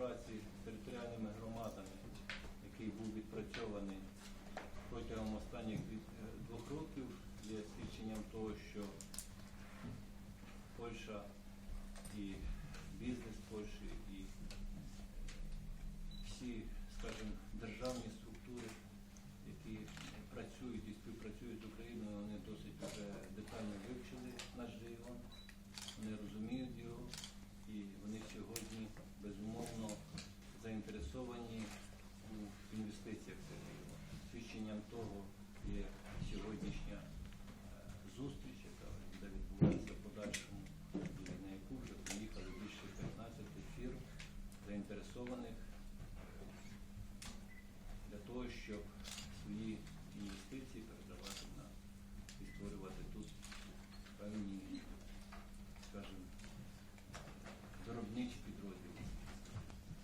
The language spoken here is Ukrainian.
співпраці з територіальними громадами, який був відпрацьований протягом останніх е, двох років, є свідченням того, що Польща і Того є сьогоднішня е, зустріч, яка де відбувається в подальшому, на яку вже приїхали більше 15 фірм заінтересованих.